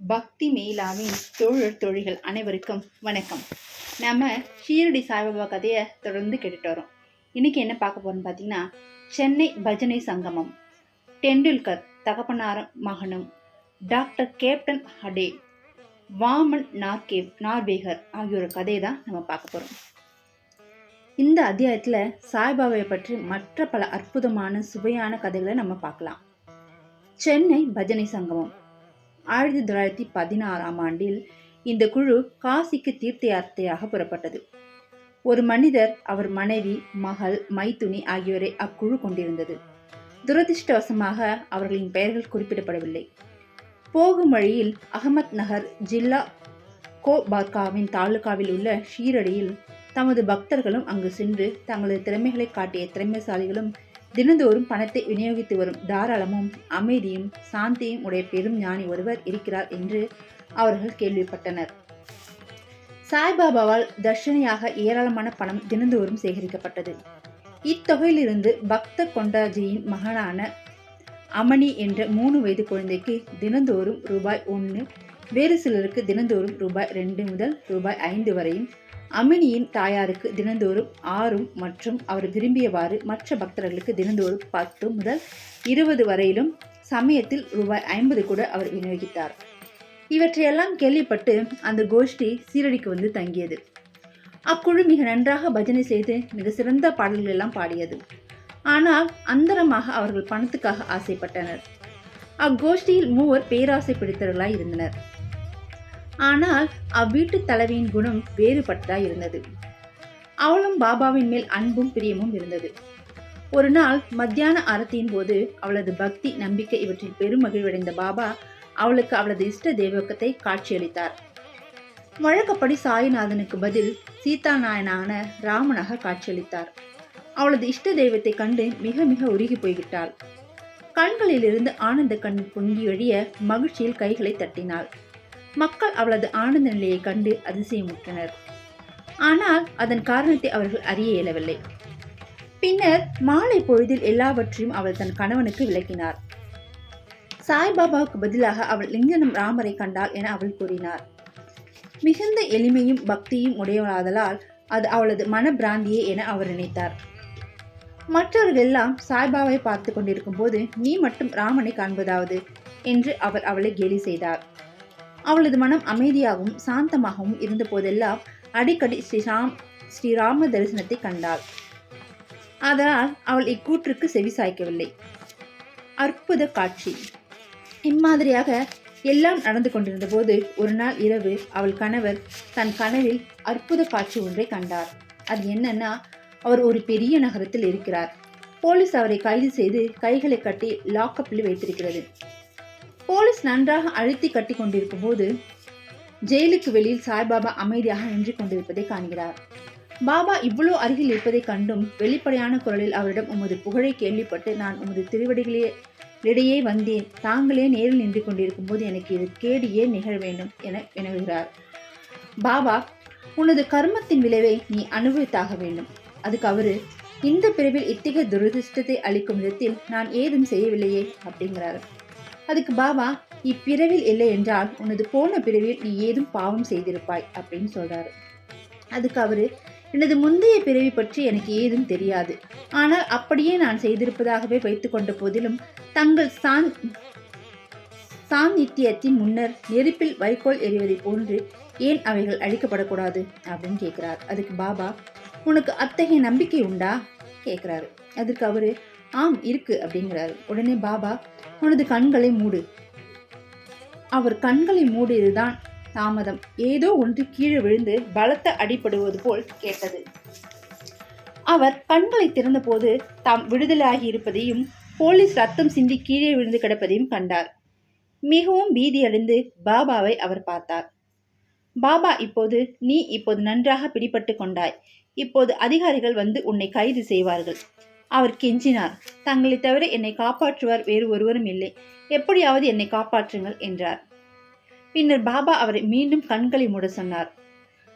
பக்தி மேலாவின் தொழில் தொழில்கள் அனைவருக்கும் வணக்கம். நம்ம ஷீரடி சாய்பாபா கதையை தொடர்ந்து கேட்டுட்டு வரோம். இன்னைக்கு என்ன பார்க்க போறோம்னு பார்த்தீங்கன்னா சென்னை பஜனை சங்கமம். டெண்டுல்கர் தகப்பனாரும் மகனும் டாக்டர் கேப்டன் ஹடே வாமன் நார்கே நார்வேகர் ஆகியோர் கதையை தான் நம்ம பார்க்க போகிறோம் இந்த அத்தியாயத்தில் சாய்பாபாவை பற்றி மற்ற பல அற்புதமான சுவையான கதைகளை நம்ம பார்க்கலாம். சென்னை பஜனை சங்கமம். ஆயிரத்தி தொள்ளாயிரத்தி பதினாறாம் ஆண்டில் இந்த குழு காசிக்கு தீர்த்த யாத்திரையாக புறப்பட்டது. ஒரு மனிதர் அவர் மனைவி மகள் மைத்துனி ஆகியோரை அக்குழு கொண்டிருந்தது. துரதிர்ஷ்டவசமாக அவர்களின் பெயர்கள் குறிப்பிடப்படவில்லை. போகும் வழியில் அகமத் நகர் ஜில்லா கோபார்காவின் தாலுகாவில் உள்ள ஷீரடியில் தமது பக்தர்களும் அங்கு சென்று தங்களது திறமைகளை காட்டிய திறமைசாலிகளும் தினந்தோறும் பணத்தை விநியோகித்து வரும் தாராளமும் அமைதியும் சாந்தியும் உடைய பெரும் ஞானி ஒருவர் இருக்கிறார் என்று அவர்கள் கேள்விப்பட்டனர். சாய்பாபாவால் தர்ஷனையாக ஏராளமான பணம் தினந்தோறும் சேகரிக்கப்பட்டது. இத்தொகையிலிருந்து பக்த கொண்டாஜியின் மகனான அமணி என்ற மூணு வயது குழந்தைக்கு தினந்தோறும் ரூபாய் ஒன்று வேறு சிலருக்கு தினந்தோறும் ரூபாய் ரெண்டு முதல் ரூபாய் ஐந்து வரையும் அமினியின் தாயாருக்கு தினந்தோறும் ஆறும் மற்றும் அவர் விரும்பியவாறு மற்ற பக்தர்களுக்கு தினந்தோறும் பத்து முதல் இருபது வரையிலும் சமயத்தில் ரூபாய் ஐம்பது கூட அவர் விநியோகித்தார். இவற்றையெல்லாம் கேள்விப்பட்டு அந்த கோஷ்டி சீரடிக்கு வந்து தங்கியது. அக்குழு மிக நன்றாக பஜனை செய்து மிக சிறந்த பாடல்கள் எல்லாம் பாடியது. ஆனால் அந்தரமாக அவர்கள் பணத்துக்காக ஆசைப்பட்டனர். அக்கோஷ்டியில் மூவர் பேராசை பிடித்தவர்களாய் இருந்தனர். ஆனால் அவ்வீட்டு தலைவியின் குணம் வேறுபட்டதாய் இருந்தது. அவளும் பாபாவின் மேல் அன்பும் பிரியமும் இருந்தது. ஒரு நாள் மத்தியான ஆரத்தியின் போது அவளது பக்தி நம்பிக்கை இவற்றில் பெரும் மகிழ்வடைந்த பாபா அவளுக்கு அவளது இஷ்ட தெய்வக்கத்தை காட்சியளித்தார். வழக்கப்படி சாய்நாதனுக்கு பதில் சீதா நாயனான ராமனாக காட்சியளித்தார். அவளது இஷ்ட தெய்வத்தை கண்டு மிக மிக உருகி போய்விட்டாள். கண்களிலிருந்து ஆனந்த கண் பொங்கி வழிய மகிழ்ச்சியில் கைகளை தட்டினாள். மக்கள் அவளது ஆனந்த நிலையை கண்டு அதிசயமுற்றனர். ஆனால் அதன் காரணத்தை அவர்கள் அறிய இயலவில்லை. பின்னர் மாலை பொழுதில் எல்லாவற்றையும் அவள் தன் கணவனுக்கு விளக்கினார். சாய்பாபாவுக்கு பதிலாக அவள் லிங்கனம் ராமரை கண்டாள் என அவள் கூறினார். மிகுந்த எளிமையும் பக்தியும் உடையவளாதலால் அது அவளது மனப்பிராந்தியே என அவர் நினைத்தார். மற்றவர்கள் எல்லாம் சாய்பாவை பார்த்து கொண்டிருக்கும் போது நீ மட்டும் ராமனை காண்பதாவது என்று அவர் அவளை கேலி செய்தார். அவளது மனம் அமைதியாகவும் சாந்தமாகவும் இருந்த போதெல்லாம் அடிக்கடி ஸ்ரீராம் ஸ்ரீராம தரிசனத்தை கண்டாள். அதனால் அவள் இக்கூற்றுக்கு செவி சாய்க்கவில்லை. அற்புத காட்சி. இம்மாதிரியாக எல்லாம் நடந்து கொண்டிருந்த போது ஒரு நாள் இரவு அவள் கணவர் தன் கனவில் அற்புத காட்சி ஒன்றை கண்டார். அது என்னன்னா அவர் ஒரு பெரிய நகரத்தில் இருக்கிறார். போலீஸ் அவரை கைது செய்து கைகளை கட்டி லாக்கப்பில் வைத்திருக்கிறது. போலீஸ் நன்றாக அழுத்தி கட்டி கொண்டிருக்கும் போது ஜெயிலுக்கு வெளியில் சாய்பாபா அமைதியாக நின்று கொண்டிருப்பதை காண்கிறார். பாபா இவ்வளோ அருகில் இருப்பதை கண்டும் வெளிப்படையான குரலில் அவரிடம் உமது புகழை கேள்விப்பட்டு நான் உமது திருவடிகளே இடையே வந்தேன். தாங்களே நேரில் நின்று கொண்டிருக்கும் போது எனக்கு இது கேடு ஏன் நிகழ வேண்டும் என வினவுகிறார். பாபா உனது கர்மத்தின் விளைவை நீ அனுபவித்தாக வேண்டும். அதுக்கு அவரு இந்த பிரிவில் இத்தகைய துரதிருஷ்டத்தை அளிக்கும் விதத்தில் நான் ஏதும் செய்யவில்லையே அப்படிங்கிறாரு. அதுக்கு பாபா இப்பிறவில் இல்லை என்றால் உனது போன பிறவில் நீ ஏதும் பாவம் செய்திருப்பாய் அப்படின்னு சொல்றாரு. அதுக்கு அவரு எனது முந்தைய பிறவி பற்றி எனக்கு ஏதும் தெரியாது. ஆனால் அப்படியே நான் செய்திருப்பதாகவே வைத்துக்கொண்ட போதிலும் தங்கள் சான் சாநித்தியத்தின் முன்னர் நெருப்பில் வைக்கோல் எறிவதை போன்று ஏன் அவைகள் அழிக்கப்படக்கூடாது? அப்படின்னு கேட்கிறார். அதுக்கு பாபா உனக்கு அத்தகைய நம்பிக்கை உண்டா? கேட்குறாரு. அதுக்கு அவரு ஆம் இருக்கு அப்படிங்கிறாரு. உடனே பாபா உனது கண்களை மூடு. அவர் கண்களை மூடியதுதான் தாமதம். ஏதோ ஒன்று கீழே விழுந்து பலத்த அடிபடுவது போல் கேட்டது. அவர் கண்களை திறந்தபோது தாம் விடுதலையாகி இருப்பதையும் போலீஸ் ரத்தம் சிந்தி கீழே விழுந்து கிடப்பதையும் கண்டார். மிகவும் பீதியடைந்து பாபாவை அவர் பார்த்தார். பாபா இப்போது நீ இப்போது நன்றாக பிடிபட்டு கொண்டாய். இப்போது அதிகாரிகள் வந்து உன்னை கைது செய்வார்கள். அவர் கெஞ்சினார். தங்களை தவிர என்னை காப்பாற்றுவார் வேறு ஒருவரும் இல்லை. எப்படியாவது என்னை காப்பாற்றுங்கள் என்றார். பின்னர் பாபா அவரை மீண்டும் கண்களை மூட சொன்னார்.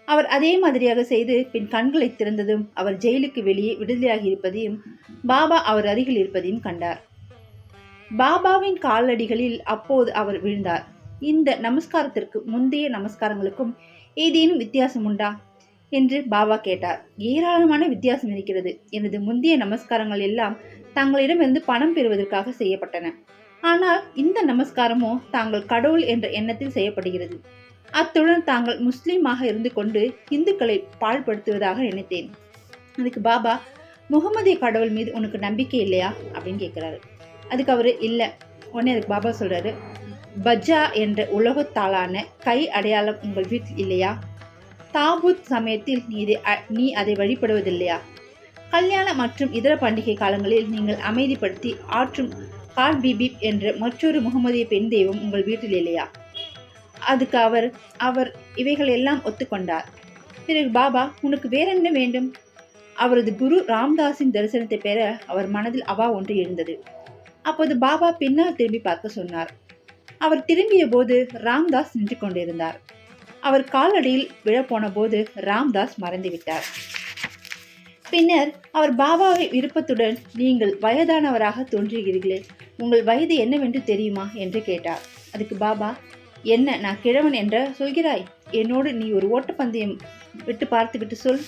அவர் அதே மாதிரியாக செய்து பின் கண்களை திறந்ததும் அவர் ஜெயிலுக்கு வெளியே விடுதலையாகி இருப்பதையும் பாபா அவர் அருகில் இருப்பதையும் கண்டார். பாபாவின் காலடிகளில் அப்போது அவர் விழுந்தார். இந்த நமஸ்காரத்திற்கு முந்தைய நமஸ்காரங்களுக்கும் ஏதேனும் வித்தியாசம் உண்டா? என்று பாபா கேட்டார். ஏராளமான வித்தியாசம் இருக்கிறது. எனது முந்தைய நமஸ்காரங்கள் எல்லாம் தங்களிடமிருந்து பணம் பெறுவதற்காக செய்யப்பட்டன. ஆனால் இந்த நமஸ்காரமோ தாங்கள் கடவுள் என்ற எண்ணத்தில் செய்யப்படுகிறது. அத்துடன் தாங்கள் முஸ்லீமாக இருந்து கொண்டு இந்துக்களை பாழ்படுத்துவதாக நினைத்தேன். அதுக்கு பாபா முகமதிய கடவுள் மீது உனக்கு நம்பிக்கை இல்லையா? அப்படின்னு கேட்குறாரு. அதுக்கு அவர் இல்லை. உடனே அதுக்கு பாபா சொல்கிறாரு பஜ்ஜா என்ற உலகத்தாலான கை அடையாளம் உங்கள் வீட்டில் இல்லையா? தாபூத் சமயத்தில் நீ இதை அ- நீ அதை வழிபடுவதில்லையா? கல்யாண மற்றும் இதர பண்டிகை காலங்களில் நீங்கள் அமைதிப்படுத்தி ஆற்றும் கார் பிபிப் என்ற மற்றொரு முகமதிய பெண் தெய்வம் உங்கள் வீட்டில் இல்லையா? அதுக்கு அவர் அவர் இவைகள் எல்லாம் ஒத்துக்கொண்டார். பிறகு பாபா உனக்கு வேறென்ன வேண்டும்? அவரது குரு ராம்தாஸின் தரிசனத்தை பெற அவர் மனதில் அவா ஒன்று எழுந்தது. அப்போது பாபா பின்னால் திரும்பி பார்க்க சொன்னார். அவர் திரும்பிய போது ராம்தாஸ் நின்று கொண்டிருந்தார். அவர் காலடியில் விழப்போன போது ராம்தாஸ் மறைந்துவிட்டார். பின்னர் அவர் பாபாவை விருப்பத்துடன் நீங்கள் வயதானவராக தோன்றுகிறீர்களே உங்கள் வயது என்னவென்று தெரியுமா? என்று கேட்டார். அதுக்கு பாபா என்ன நான் கிழவன் என்ற சொல்கிறாய்? என்னோடு நீ ஒரு ஓட்டப்பந்தயம் விட்டு பார்த்துவிட்டு சொல்.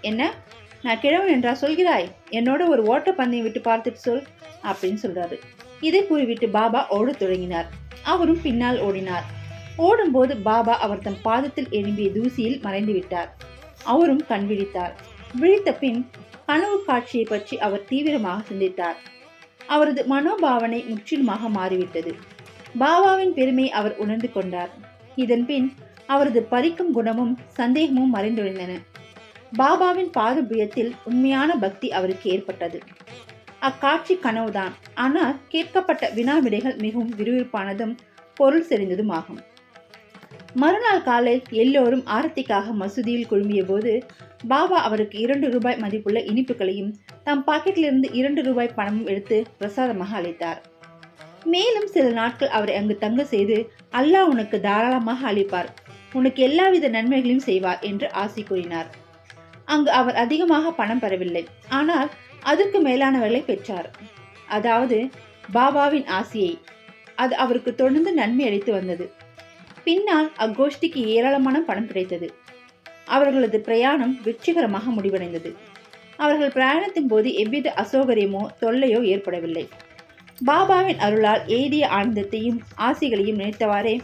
என்ன நான் கிழவன் என்றா சொல்கிறாய்? என்னோட ஒரு ஓட்டப்பந்தயம் விட்டு பார்த்துட்டு சொல் அப்படின்னு சொல்றாரு. இதை கூறிவிட்டு பாபா ஓடத் தொடங்கினார். அவரும் பின்னால் ஓடினார். ஓடும்போது பாபா அவர் தம் பாதத்தில் எழும்பிய தூசியில் மறைந்து விட்டார். அவரும் கண் விழித்தார். விழித்த பின் கனவு காட்சியை பற்றி அவர் தீவிரமாக சிந்தித்தார். அவரது மனோபாவனை முற்றிலுமாக மாறிவிட்டது. பாபாவின் பெருமை அவர் உணர்ந்து கொண்டார். இதன்பின் அவரது பறிக்கும் குணமும் சந்தேகமும் மறைந்தொழிந்தன பாபாவின் பாதபுயத்தில் உண்மையான பக்தி அவருக்கு ஏற்பட்டது. அக்காட்சி கனவுதான். ஆனால் கேட்கப்பட்ட வினா விடைகள் மிகவும் விறுவிறுப்பானதும் பொருள் செறிந்ததும் ஆகும் மறுநாள் காலை எல்லோரும் ஆரத்திக்காக மசூதியில் குழுமிய போது பாபா அவருக்கு இரண்டு ரூபாய் மதிப்புள்ள இனிப்புகளையும் தம் பாக்கெட்டிலிருந்து இரண்டு ரூபாய் பணமும் எடுத்து பிரசாதமாக அளித்தார். மேலும் சில நாட்கள் அவரை அங்கு தங்க செய்து அல்லாஹ் உனக்கு தாராளமாக அளிப்பார். உனக்கு எல்லாவித நன்மைகளையும் செய்வார் என்று ஆசி கூறினார். அங்கு அவர் அதிகமாக பணம் பெறவில்லை. ஆனால் அதற்கு மேலானவர்களை பெற்றார். அதாவது பாபாவின் ஆசியை அது அவருக்கு தொடர்ந்து நன்மை அளித்து வந்தது. பின்னால் அக்கோஷ்டிக்கு ஏராளமான பணம் கிடைத்தது. அவர்களது பிரயாணம் வெற்றிகரமாக முடிவடைந்தது. அவர்கள் பிரயாணத்தின் போது எவ்வித அசௌகரியமோ தொல்லையோ ஏற்படவில்லை. பாபாவின் அருளால் எய்திய ஆனந்தத்தையும் ஆசிகளையும் நினைத்தவாறே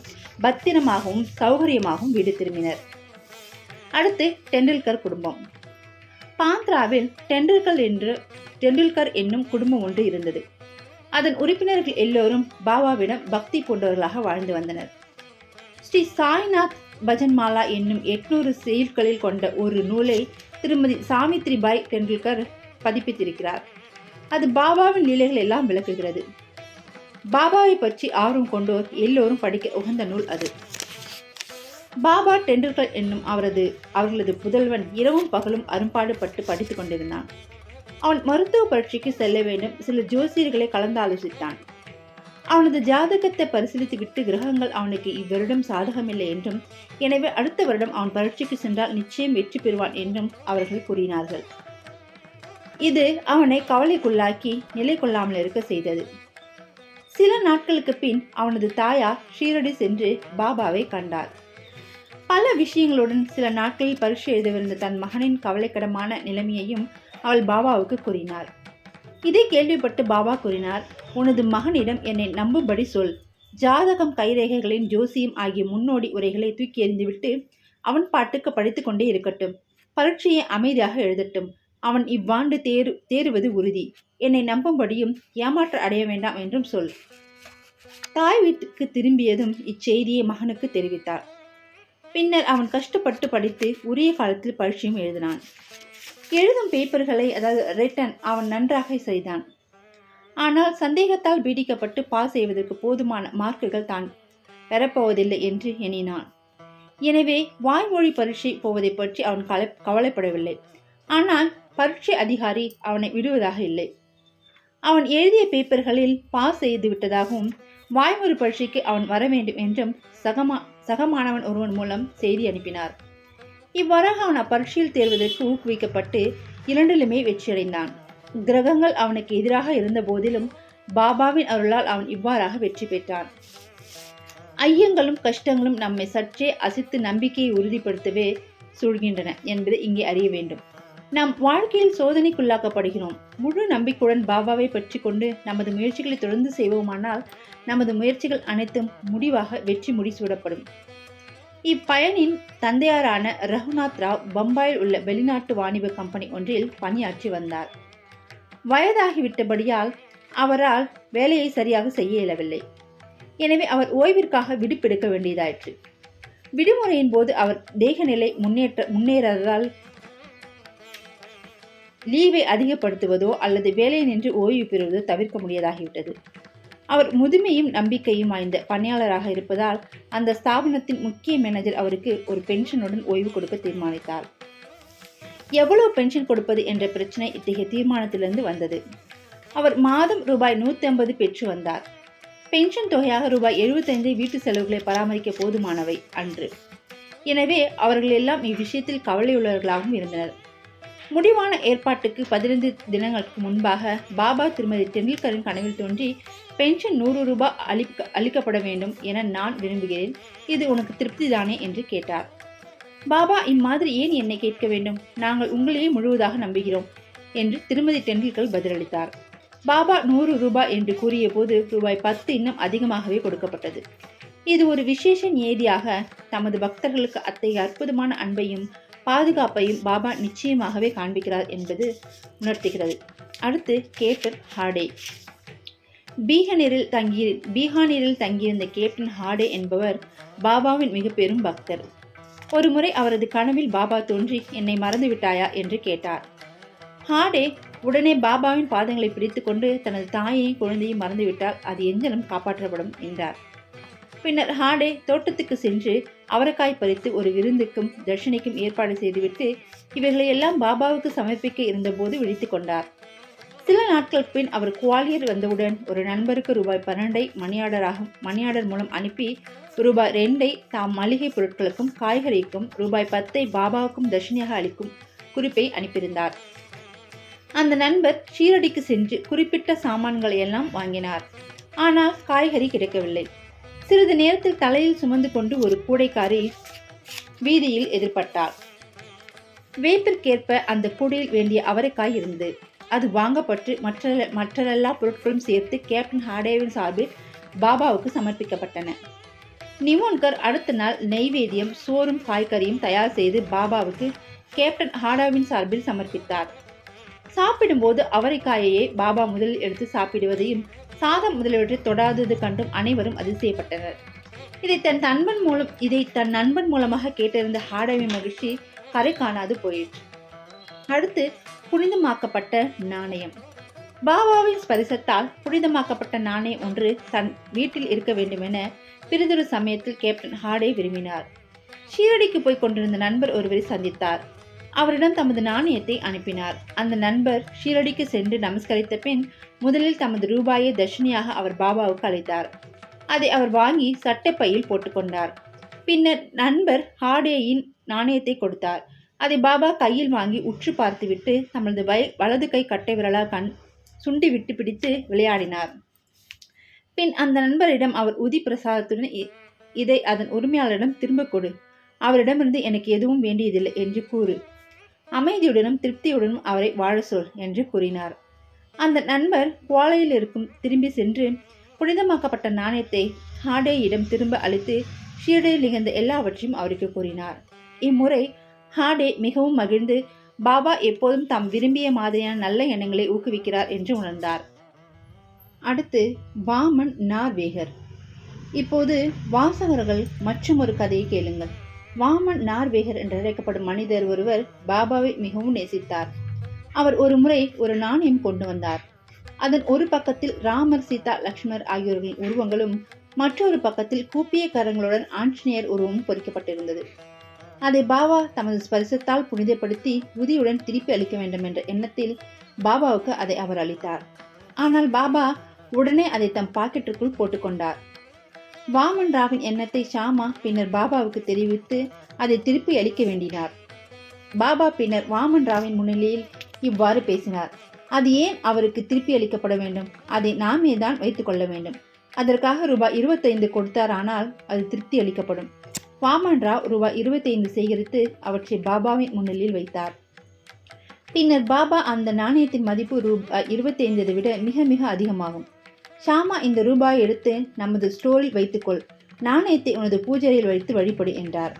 பத்திரமாகவும் சௌகரியமாகவும் வீடு திரும்பினர். அடுத்து டெண்டுல்கர் குடும்பம். பாந்த்ராவில் டெண்டுல்கர் என்று டெண்டுல்கர் என்னும் குடும்பம் ஒன்று இருந்தது. அதன் உறுப்பினர்கள் எல்லோரும் பாபாவிடம் பக்தி கொண்டவர்களாக வாழ்ந்து வந்தனர். ஸ்ரீ சாய்நாத் பஜன்மாலா என்னும் எட்நூறு செயல்களில் கொண்ட ஒரு நூலை திருமதி சாவித்ரிபாய் டெண்டுல்கர் பதிப்பித்திருக்கிறார். அது பாபாவின் நிலைகள் எல்லாம் விளக்குகிறது. பாபாவை பற்றி ஆர்வம் கொண்டோர் எல்லோரும் படிக்க உகந்த நூல் அது. பாபா டெண்டுல்கர் என்னும் அவரது அவர்களது புதல்வன் இரவும் பகலும் அரும்பாடுபட்டு படித்துக் கொண்டிருந்தான். அவன் மருத்துவ பரீட்சைக்கு செல்ல வேண்டும். சில ஜோசியர்களை கலந்தாலோசித்தான். அவனது ஜாதகத்தை பரிசீலித்துவிட்டு கிரகங்கள் அவனுக்கு இவ்வருடம் சாதகமில்லை என்றும் எனவே அடுத்த வருடம் அவன் பரீட்சைக்கு சென்றால் நிச்சயம் வெற்றி பெறுவான் என்றும் அவர்கள் கூறினார்கள். இது அவனை கவலைக்குள்ளாக்கி நிலை கொள்ளாமல் இருக்க செய்தது. சில நாட்களுக்கு பின் அவனது தாயார் ஷீரடி சென்று பாபாவை கண்டார். பல விஷயங்களுடன் சில நாட்களில் பரீட்சை எழுதவிருந்த தன் மகனின் கவலைக்கிடமான நிலைமையையும் அவள் பாபாவுக்கு கூறினார். இதை கேள்விப்பட்டு பாபா கூறினார் உனது மகனிடம் என்னை நம்பும்படி சொல். ஜாதகம் கைரேகைகளின் ஜோசியம் ஆகிய முன்னோடி உரைகளை தூக்கி எறிந்துவிட்டு அவன் பாட்டுக்கு படித்து கொண்டே இருக்கட்டும். பரீட்சையை அமைதியாக எழுதட்டும். அவன் இவ்வாண்டு தேறு தேறுவது உறுதி. என்னை நம்பும்படியும் ஏமாற்ற அடைய வேண்டாம் என்றும் சொல் தாய் வீட்டுக்கு திரும்பியதும் இச்செய்தியை மகனுக்கு தெரிவித்தார். பின்னர் அவன் கஷ்டப்பட்டு படித்து உரிய காலத்தில் பரீட்சையும் எழுதினான். எழுதும் பேப்பர்களை அதாவது ரிட்டன் அவன் நன்றாக செய்தான். ஆனால் சந்தேகத்தால் பீடிக்கப்பட்டு பாஸ் செய்வதற்கு போதுமான மார்க்குகள் தான் பெறப்போவதில்லை என்று எண்ணினான். எனவே வாய்மொழி பரீட்சை போவதை பற்றி அவன் கலை கவலைப்படவில்லை. ஆனால் பரீட்சை அதிகாரி அவனை விடுவதாக இல்லை. அவன் எழுதிய பேப்பர்களில் பாஸ் செய்து விட்டதாகவும் வாய்மொழி பரீட்சைக்கு அவன் வர வேண்டும் என்றும் சகமா சகமானவன் ஒருவன் மூலம் செய்தி அனுப்பினார். இவ்வாறாக அவன் அப்பரீட்சையில் தேர்வதற்கு ஊக்குவிக்கப்பட்டு இரண்டிலுமே வெற்றியடைந்தான். கிரகங்கள் அவனுக்கு எதிராக இருந்த போதிலும் பாபாவின் அருளால் அவன் இவ்வாறாக வெற்றி பெற்றான். ஐயங்களும் கஷ்டங்களும் நம்மை சற்றே அசித்து நம்பிக்கையை உறுதிப்படுத்தவே சூழ்கின்றன என்பதை இங்கே அறிய வேண்டும். நாம் வாழ்க்கையில் சோதனைக்குள்ளாக்கப்படுகிறோம். முழு நம்பிக்கையுடன் பாபாவை பற்றி கொண்டு நமது முயற்சிகளை தொடர்ந்து செய்வோமானால் நமது முயற்சிகள் அனைத்தும் முடிவாக வெற்றி முடிசூடப்படும் இப்பயனின் தந்தையாரான ரகுநாத் ராவ் பம்பாயில் உள்ள வெளிநாட்டு வாணிப கம்பெனி ஒன்றில் பணியாற்றி வந்தார். வயதாகிவிட்டபடியால் அவரால் வேலையை சரியாக செய்ய இயலவில்லை. எனவே அவர் ஓய்விற்காக விடுப்பெடுக்க வேண்டியதாயிற்று. விடுமுறையின் போது அவர் தேகநிலை முன்னேற்ற முன்னேறதால் லீவை அதிகப்படுத்துவதோ அல்லது வேலையை நின்று ஓய்வு பெறுவதோ தவிர்க்க முடியாதாகிவிட்டது. அவர் முதுமையும் நம்பிக்கையும் வாய்ந்த பணியாளராக இருப்பதால் அந்த ஸ்தாபனத்தின் முக்கிய மேனேஜர் அவருக்கு ஒரு பென்ஷனுடன் ஓய்வு கொடுக்க தீர்மானித்தார். எவ்வளவு பென்ஷன் கொடுப்பது என்ற பிரச்சனை இத்தகைய தீர்மானத்திலிருந்து வந்தது. அவர் மாதம் ரூபாய் நூற்றி ஐம்பது பெற்று வந்தார். பென்ஷன் தொகையாக ரூபாய் எழுபத்தைந்து வீட்டு செலவுகளை பராமரிக்க போதுமானவை அன்று. எனவே அவர்கள் எல்லாம் இவ்விஷயத்தில் கவலையுள்ளவர்களாகவும் இருந்தனர். முடிவான ஏற்பாட்டுக்கு பதினைந்து தினங்களுக்கு முன்பாக பாபா திருமதி டெண்டுல்கரின் கனவில் தோன்றி பென்ஷன் நூறு ரூபாய் அளிக்க அளிக்கப்பட வேண்டும் என நான் விரும்புகிறேன். இது உனக்கு திருப்திதானே என்று கேட்டார். பாபா இம்மாதிரி ஏன் என்னை கேட்க வேண்டும்? நாங்கள் உங்களையே முழுவதாக நம்புகிறோம் என்று திருமதி டெண்டுல்கர் பதிலளித்தார். பாபா நூறு ரூபாய் என்று கூறிய போது ரூபாய் பத்து இன்னும் அதிகமாகவே கொடுக்கப்பட்டது. இது ஒரு விசேஷ நியதியாக தமது பக்தர்களுக்கு அத்தகைய அற்புதமான அன்பையும் பாதுகாப்பையும் பாபா நிச்சயமாகவே காண்பிக்கிறார் என்பது உணர்த்துகிறது. அடுத்து கேட்டர் ஹார்டே. பீகனரில் தங்கி பீகானீரில் தங்கியிருந்த கேப்டன் ஹார்டே என்பவர் பாபாவின் மிக பெரும் பக்தர். ஒருமுறை அவரது கனவில் பாபா தோன்றி என்னை மறந்து விட்டாயா? என்று கேட்டார். ஹார்டே உடனே பாபாவின் பாதங்களை பிடித்துக்கொண்டு தனது தாயையும் குழந்தையும் மறந்துவிட்டால் அது எஞ்சலும் காப்பாற்றப்படும் என்றார். பின்னர் ஹார்டே தோட்டத்துக்கு சென்று அவரைக்காய் பறித்து ஒரு விருந்துக்கும் தர்ஷனிக்கும் ஏற்பாடு செய்துவிட்டு இவைகளை எல்லாம் பாபாவுக்கு சமர்ப்பிக்க இருந்தபோது விழித்து கொண்டார். சில நாட்கள் பின் அவர் குவாலியர் வந்தவுடன் ஒரு நண்பருக்கு ரூபாய் பன்னெண்டை மணியாடராக மணியாடர் மூலம் அனுப்பி ரூபாய் ரெண்டை தாம் மளிகை பொருட்களுக்கும் காய்கறிக்கும் ரூபாய் பத்தை பாபாவுக்கும் தர்ஷினியாக அளிக்கும் குறிப்பை அனுப்பியிருந்தார். அந்த நண்பர் ஷீரடிக்கு சென்று குறிப்பிட்ட சாமான்களை எல்லாம் வாங்கினார். ஆனால் காய்கறி கிடைக்கவில்லை. சிறிது நேரத்தில் தலையில் சுமந்து கொண்டு ஒரு கூடைக்காரி வீதியில் எதிர்பட்டார். வேப்பிற்கேற்ப அந்த கூடையில் வேண்டிய அவரைக்காய் இருந்தது. அது வாங்கப்பட்டு மற்ற மற்றெல்லா பொருட்களும் சேர்த்து கேப்டன் ஹார்டேவின் சார்பில் பாபாவுக்கு சமர்ப்பிக்கப்பட்டன. நிமோன்கர் அடுத்த நாள் நெய்வேத்தியம் சோறும் காய்கறியும் தயார் செய்து பாபாவுக்கு கேப்டன் ஹாடாவின் சார்பில் சமர்ப்பித்தார். சாப்பிடும்போது அவரைக்காயையே பாபா முதலில் எடுத்து சாப்பிடுவதையும் சாதம் முதலியவற்றை தொடாதது கண்டும் அனைவரும் அதிசயப்பட்டனர். இதை தன் நண்பன் மூலம் இதை தன் நண்பன் மூலமாக கேட்டிருந்த ஹாடாவின் மகிழ்ச்சி கரை காணாது போயிற்று. அடுத்து புனிதமாக்கப்பட்ட நாணயம். பாபாவின் ஸ்பரிசத்தால் புனிதமாக்கப்பட்ட நாணயம் ஒன்று தன் வீட்டில் இருக்க வேண்டுமென பிறிதொரு சமயத்தில் கேப்டன் ஹாடே விரும்பினார். ஷீரடிக்கு போய் கொண்டிருந்த நண்பர் ஒருவரை சந்தித்தார். அவரிடம் தமது நாணயத்தை அனுப்பினார். அந்த நண்பர் ஷீரடிக்கு சென்று நமஸ்கரித்த பின் முதலில் தமது ரூபாயை தர்ஷினியாக அவர் பாபாவுக்கு அளித்தார். அதை அவர் வாங்கி சட்டைப்பையில் போட்டுக்கொண்டார் பின்னர் நண்பர் ஹாடேயின் நாணயத்தை கொடுத்தார். அதை பாபா கையில் வாங்கி உற்று பார்த்துவிட்டு தமது வய வலது கை கட்டை விரலால் கண் சுண்டி விட்டு பிடித்து விளையாடினார். பின் அந்த நண்பரிடம் அவர் உதி பிரசாதத்துடன் இ- இதை அதன் உரிமையாளரிடம் திரும்ப கொடு. அவரிடமிருந்து எனக்கு எதுவும் வேண்டியதில்லை என்று கூறு. அமைதியுடனும் திருப்தியுடனும் அவரை வாழ சொல் என்று கூறினார். அந்த நண்பர் குவாலையில் இருக்கும் திரும்பி சென்று புனிதமாக்கப்பட்ட நாணயத்தை ஹாடேயிடம் திரும்ப அளித்து ஷீரடியில் நிகழ்ந்த எல்லாவற்றையும் அவருக்கு கூறினார். இம்முறை ஹாடே மிகவும் மகிழ்ந்து பாபா எப்போதும் தாம் விரும்பிய மாதிரியான நல்ல எண்ணங்களை ஊக்குவிக்கிறார் என்று உணர்ந்தார். அடுத்து வாமன் நார்வேகர். இப்போது வாசகர்கள் மற்றும் ஒரு கதையை கேளுங்கள். வாமன் நார்வேகர் என்று அழைக்கப்படும் மனிதர் ஒருவர் பாபாவை மிகவும் நேசித்தார். அவர் ஒரு முறை ஒரு நாணயம் கொண்டு வந்தார். அதன் ஒரு பக்கத்தில் ராமர் சீதா லக்ஷ்மணர் ஆகியோர்களின் உருவங்களும் மற்றொரு பக்கத்தில் கூப்பிய கரங்களுடன் ஆஞ்சநேயர் உருவமும் பொறிக்கப்பட்டிருந்தது. அதை பாபா தமது ஸ்பரிசத்தால் புனிதப்படுத்தி உதியுடன் திருப்பி அளிக்க வேண்டும் என்ற எண்ணத்தில் பாபாவுக்கு அதை அவர் அளித்தார். ஆனால் பாபா உடனே அதை தம் பாக்கெட்டுக்குள் போட்டுக்கொண்டார். வாமன் ராவின் எண்ணத்தை ஷாமா பின்னர் பாபாவுக்கு தெரிவித்து அதை திருப்பி அளிக்க வேண்டினார். பாபா பின்னர் வாமன் ராவின் முன்னிலையில் இவ்வாறு பேசினார். அது ஏன் அவருக்கு திருப்பி அளிக்கப்பட வேண்டும்? அதை நாமே தான் வைத்துக்கொள்ள வேண்டும். அதற்காக ரூபாய் இருபத்தைந்து கொடுத்தாரானால் அது திருப்தி அளிக்கப்படும். வாமன் ராவ் ரூபாய் இருபத்தைந்து சேகரித்து அவற்றை பாபாவின் முன்னிலையில் வைத்தார். பின்னர் பாபா அந்த நாணயத்தின் மதிப்பு ரூபாய் இருபத்தைந்ததை விட மிக மிக அதிகமாகும். ஷாமா இந்த ரூபாயை எடுத்து நமது ஸ்டோரில் வைத்துக்கொள். நாணயத்தை உனது பூஜையில் வைத்து வழிபடு என்றார்.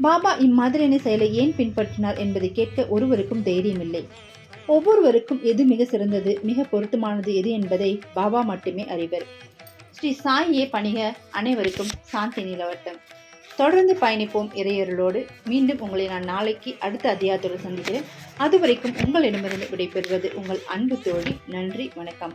பாபா இம்மாதிரியான செயலை ஏன் பின்பற்றினார் என்பதை கேட்க ஒருவருக்கும் தைரியமில்லை. ஒவ்வொருவருக்கும் எது மிக சிறந்தது மிக பொருத்தமானது எது என்பதை பாபா மட்டுமே அறிவர். ஸ்ரீ சாயியே பணிக அனைவருக்கும் சாந்தி நிலவட்டம். தொடர்ந்து பயணிப்போம் இறையர்களோடு மீண்டும் உங்களை நான் நாளைக்கு அடுத்த அத்தியாயத்தோடு சந்திக்கிறேன். அதுவரைக்கும் உங்களிடமிருந்து விடைபெறுவது உங்கள் அன்பு தோழி. நன்றி வணக்கம்.